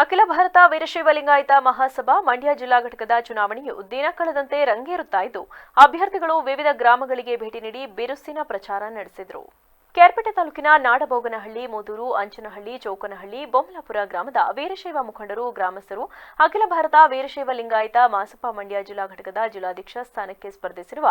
ಅಖಿಲ ಭಾರತ ವೀರಶೈವ ಲಿಂಗಾಯತ ಮಹಾಸಭಾ ಮಂಡ್ಯ ಜಿಲ್ಲಾ ಘಟಕದ ಚುನಾವಣೆಯು ದಿನ ಕಳೆದಂತೆ ರಂಗೇರುತ್ತಾ ಇದ್ದು, ಅಭ್ಯರ್ಥಿಗಳು ವಿವಿಧ ಗ್ರಾಮಗಳಿಗೆ ಭೇಟಿ ನೀಡಿ ಬಿರುಸಿನ ಪ್ರಚಾರ ನಡೆಸಿದರು. ಕೇರ್ಪೇಟೆ ತಾಲೂಕಿನ ನಾಡಬೋಗನಹಳ್ಳಿ, ಮೋದೂರು, ಅಂಚನಹಳ್ಳಿ, ಚೌಕನಹಳ್ಳಿ ಬೊಮ್ಮಲಾಪುರ ಗ್ರಾಮದ ವೀರಶೈವ ಮುಖಂಡರು, ಗ್ರಾಮಸ್ಥರು, ಅಖಿಲ ಭಾರತ ವೀರಶೈವ ಲಿಂಗಾಯತ ಮಾಸಪ್ಪ ಮಂಡ್ಯ ಜಿಲ್ಲಾ ಘಟಕದ ಜಿಲ್ಲಾಧ್ಯಕ್ಷ ಸ್ಥಾನಕ್ಕೆ ಸ್ಪರ್ಧಿಸಿರುವ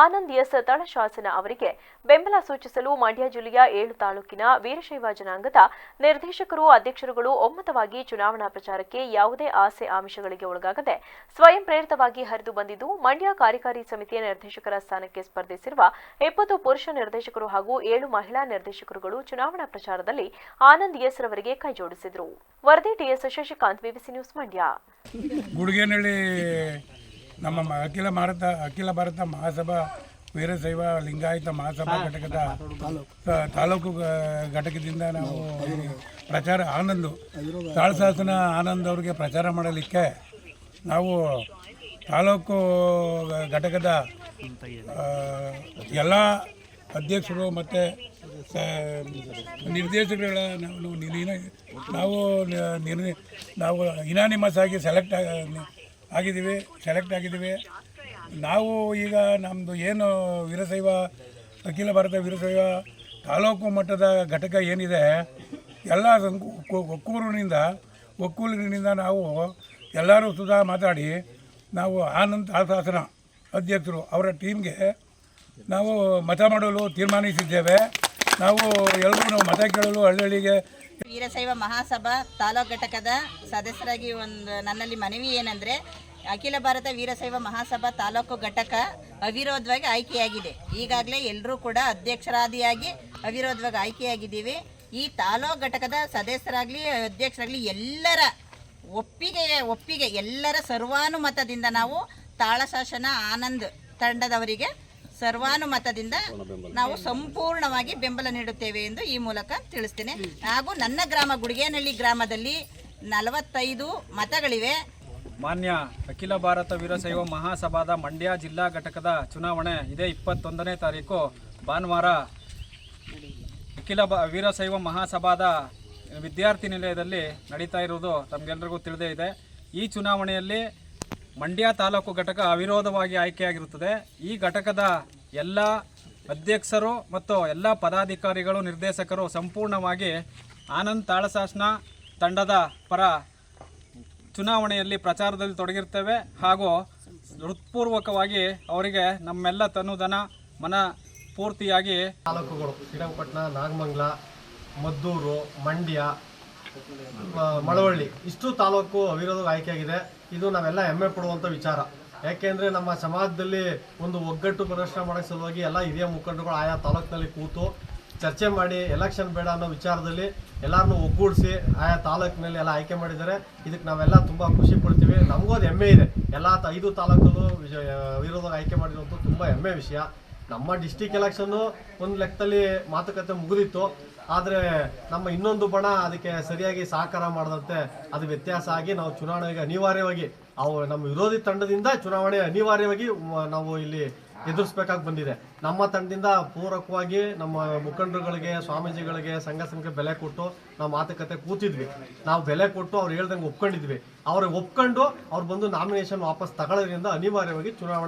ಆನಂದ್ ಎಸ್ ತಳಶಾಸನ ಅವರಿಗೆ ಬೆಂಬಲ ಸೂಚಿಸಲು ಮಂಡ್ಯ ಜಿಲ್ಲೆಯ ಏಳು ತಾಲೂಕಿನ ವೀರಶೈವ ಜನಾಂಗದ ನಿರ್ದೇಶಕರು, ಅಧ್ಯಕ್ಷರುಗಳು ಒಮ್ಮತವಾಗಿ ಚುನಾವಣಾ ಪ್ರಚಾರಕ್ಕೆ ಯಾವುದೇ ಆಸೆ ಆಮಿಷಗಳಿಗೆ ಒಳಗಾಗದೆ ಸ್ವಯಂ ಪ್ರೇರಿತವಾಗಿ ಹರಿದು ಬಂದಿದ್ದು, ಮಂಡ್ಯ ಕಾರ್ಯಕಾರಿ ಸಮಿತಿಯ ನಿರ್ದೇಶಕರ ಸ್ಥಾನಕ್ಕೆ ಸ್ಪರ್ಧಿಸಿರುವ ಇಪ್ಪತ್ತು ಪುರುಷ ನಿರ್ದೇಶಕರು ಹಾಗೂ ಏಳು ಮಹಿಳಾ ನಿರ್ದೇಶಕರುಗಳು ಚುನಾವಣಾ ಪ್ರಚಾರದಲ್ಲಿ ಆನಂದ್ ಎಸ್ ರವರಿಗೆ ಕೈಜೋಡಿಸಿದರು ವರದಿ TS Shashikant, BBC news Mandya. Gudugenahalli ನಮ್ಮ ಅಖಿಲ ಭಾರತ ಅಖಿಲ ಭಾರತ ಮಹಾಸಭಾ, ವೀರಶೈವ ಲಿಂಗಾಯತ ಮಹಾಸಭಾ ಘಟಕದ ತಾಲೂಕು ಘಟಕದಿಂದ ನಾವು ಪ್ರಚಾರ, ಆನಂದ್ ತಾಳಸಾಸನ ಆನಂದ್ ಅವರಿಗೆ ಪ್ರಚಾರ ಮಾಡಲಿಕ್ಕೆ ನಾವು ತಾಲೂಕು ಘಟಕದ ಎಲ್ಲ ಅಧ್ಯಕ್ಷರು ಮತ್ತು ನಿರ್ದೇಶಕರುಗಳ ನಾವು ನಿರ್ಣಯ ನಾವು ಇನಾನಿಮಸ್ ಆಗಿ ಸೆಲೆಕ್ಟ್ ಆಗಿದ್ದೀವಿ ಸೆಲೆಕ್ಟ್ ಆಗಿದ್ದೀವಿ. ನಾವು ಈಗ ನಮ್ಮದು ಏನು ವೀರಶೈವ, ಅಖಿಲ ಭಾರತ ವೀರಶೈವ ತಾಲೂಕು ಮಟ್ಟದ ಘಟಕ ಏನಿದೆ, ಎಲ್ಲ ಒಕ್ಕೂರಿನಿಂದ ಒಕ್ಕು- ಒಕ್ಕೂರಿನಿಂದ ನಾವು ಎಲ್ಲರೂ ಸುಧಾ ಮಾತಾಡಿ, ನಾವು ಆನಂದ್ ಆಶಾಸನ ಅಧ್ಯಕ್ಷರು ಅವರ ಟೀಮ್ಗೆ ನಾವು ಮತ ಮಾಡಲು ತೀರ್ಮಾನಿಸಿದ್ದೇವೆ. ನಾವು ಎಲ್ಲರೂ ನಾವು ಮತ ಕೇಳಲು ಹಳ್ಳಿಗೆ ವೀರಶೈವ ಮಹಾಸಭಾ ತಾಲೂಕು ಘಟಕದ ಸದಸ್ಯರಾಗಿ ಒಂದು ನನ್ನಲ್ಲಿ ಮನವಿ ಏನಂದರೆ, ಅಖಿಲ ಭಾರತ ವೀರಶೈವ ಮಹಾಸಭಾ ತಾಲೂಕು ಘಟಕ ಅವಿರೋಧವಾಗಿ ಆಯ್ಕೆಯಾಗಿದೆ. ಈಗಾಗಲೇ ಎಲ್ಲರೂ ಕೂಡ ಅಧ್ಯಕ್ಷರಾದಿಯಾಗಿ ಅವಿರೋಧವಾಗಿ ಆಯ್ಕೆಯಾಗಿದ್ದೀವಿ. ಈ ತಾಲೂಕು ಘಟಕದ ಸದಸ್ಯರಾಗಲಿ, ಅಧ್ಯಕ್ಷರಾಗಲಿ ಎಲ್ಲರ ಒಪ್ಪಿಗೆ ಒಪ್ಪಿಗೆ ಎಲ್ಲರ ಸರ್ವಾನುಮತದಿಂದ ನಾವು ತಾಳಶಾಸನ ಆನಂದ್ ತಂಡದವರಿಗೆ ಸರ್ವಾನುಮತದಿಂದ ನಾವು ಸಂಪೂರ್ಣವಾಗಿ ಬೆಂಬಲ ನೀಡುತ್ತೇವೆ ಎಂದು ಈ ಮೂಲಕ ತಿಳಿಸ್ತೇನೆ. ಹಾಗೂ ನನ್ನ ಗ್ರಾಮ ಗುಡಿಗೇನಹಳ್ಳಿ ಗ್ರಾಮದಲ್ಲಿ ನಲವತ್ತೈದು ಮತಗಳಿವೆ. ಮಾನ್ಯ ಅಖಿಲ ಭಾರತ ವೀರಶೈವ ಮಹಾಸಭಾದ ಮಂಡ್ಯ ಜಿಲ್ಲಾ ಘಟಕದ ಚುನಾವಣೆ ಇದೇ ಇಪ್ಪತ್ತೊಂದನೇ ತಾರೀಕು. ಭಾನುವಾರ ಅಖಿಲ ವೀರಶೈವ ಮಹಾಸಭಾದ ವಿದ್ಯಾರ್ಥಿ ನಿಲಯದಲ್ಲಿ ನಡೀತಾ ಇರುವುದು ತಮಗೆಲ್ಲರಿಗೂ ತಿಳಿದೇ ಇದೆ. ಈ ಚುನಾವಣೆಯಲ್ಲಿ ಮಂಡ್ಯ ತಾಲೂಕು ಘಟಕ ಅವಿರೋಧವಾಗಿ ಆಯ್ಕೆಯಾಗಿರುತ್ತದೆ. ಈ ಘಟಕದ ಎಲ್ಲ ಅಧ್ಯಕ್ಷರು ಮತ್ತು ಎಲ್ಲ ಪದಾಧಿಕಾರಿಗಳು, ನಿರ್ದೇಶಕರು ಸಂಪೂರ್ಣವಾಗಿ ಆನಂದ್ ತಾಳಸಾಸ್ನ ತಂಡದ ಪರ ಚುನಾವಣೆಯಲ್ಲಿ ಪ್ರಚಾರದಲ್ಲಿ ತೊಡಗಿರ್ತೇವೆ ಹಾಗೂ ಹೃತ್ಪೂರ್ವಕವಾಗಿ ಅವರಿಗೆ ನಮ್ಮೆಲ್ಲ ತನುಧನ ಮನ ಪೂರ್ತಿಯಾಗಿ ತಾಲೂಕುಗಳು ಶ್ರೀರಂಗಪಟ್ಟಣ ನಾಗಮಂಗ್ಲ, ಮದ್ದೂರು, ಮಂಡ್ಯ ಮಳವಳ್ಳಿ. ಇಷ್ಟು ತಾಲೂಕು ಅವಿರೋಧವಾಗಿ ಆಯ್ಕೆಯಾಗಿದೆ. ಇದು ನಾವೆಲ್ಲ ಹೆಮ್ಮೆ ಪಡುವಂಥ ವಿಚಾರ. ಯಾಕೆಂದರೆ ನಮ್ಮ ಸಮಾಜದಲ್ಲಿ ಒಂದು ಒಗ್ಗಟ್ಟು ಪ್ರದರ್ಶನ ಮಾಡೋ ಸಲುವಾಗಿ ಎಲ್ಲ ಹಿರಿಯ ಮುಖಂಡರುಗಳು ಆಯಾ ತಾಲೂಕಿನಲ್ಲಿ ಕೂತು ಚರ್ಚೆ ಮಾಡಿ ಎಲೆಕ್ಷನ್ ಬೇಡ ಅನ್ನೋ ವಿಚಾರದಲ್ಲಿ ಎಲ್ಲರನ್ನೂ ಒಗ್ಗೂಡಿಸಿ ಆಯಾ ತಾಲೂಕಿನಲ್ಲಿ ಎಲ್ಲ ಆಯ್ಕೆ ಮಾಡಿದ್ದಾರೆ. ಇದಕ್ಕೆ ನಾವೆಲ್ಲ ತುಂಬ ಖುಷಿ ಪಡ್ತೀವಿ. ನಮಗೂ ಅದು ಹೆಮ್ಮೆ ಇದೆ. ಎಲ್ಲ ಐದು ತಾಲೂಕಲ್ಲೂ ವಿಜಯ ವಿರೋಧ ಆಯ್ಕೆ ಮಾಡಿರುವಂಥ ತುಂಬ ಹೆಮ್ಮೆ ವಿಷಯ. ನಮ್ಮ ಡಿಸ್ಟಿಕ್ ಎಲೆಕ್ಷನ್ನು ಒಂದು ಲೆಕ್ಕದಲ್ಲಿ ಮಾತುಕತೆ ಮುಗಿದಿತ್ತು. ಆದರೆ ನಮ್ಮ ಇನ್ನೊಂದು ಬಣ ಅದಕ್ಕೆ ಸರಿಯಾಗಿ ಸಹಕಾರ ಮಾಡದಂತೆ ಅದು ವ್ಯತ್ಯಾಸ ಆಗಿ ನಾವು ಚುನಾವಣೆಗೆ ಅನಿವಾರ್ಯವಾಗಿ ಅವು ನಮ್ಮ ವಿರೋಧಿ ತಂಡದಿಂದ ಚುನಾವಣೆ ಅನಿವಾರ್ಯವಾಗಿ ನಾವು ಇಲ್ಲಿ ಎದುರಿಸ್ಬೇಕಾಗಿ ಬಂದಿದೆ. ನಮ್ಮ ತಂಡದಿಂದ ಪೂರಕವಾಗಿ ನಮ್ಮ ಮುಖಂಡರುಗಳಿಗೆ, ಸ್ವಾಮೀಜಿಗಳಿಗೆ ಸಂಘ ಸಂಘಕ್ಕೆ ಬೆಲೆ ಕೊಟ್ಟು ನಾವು ಮಾತುಕತೆ ಕೂತಿದ್ವಿ. ನಾವು ಬೆಲೆ ಕೊಟ್ಟು ಅವ್ರು ಹೇಳ್ದಂಗೆ ಒಪ್ಕೊಂಡಿದ್ವಿ. ಅವ್ರಿಗೆ ಒಪ್ಕೊಂಡು ಅವ್ರು ಬಂದು ನಾಮಿನೇಷನ್ ವಾಪಸ್ ತಗೊಳ್ಳೋದ್ರಿಂದ ಅನಿವಾರ್ಯವಾಗಿ ಚುನಾವಣೆ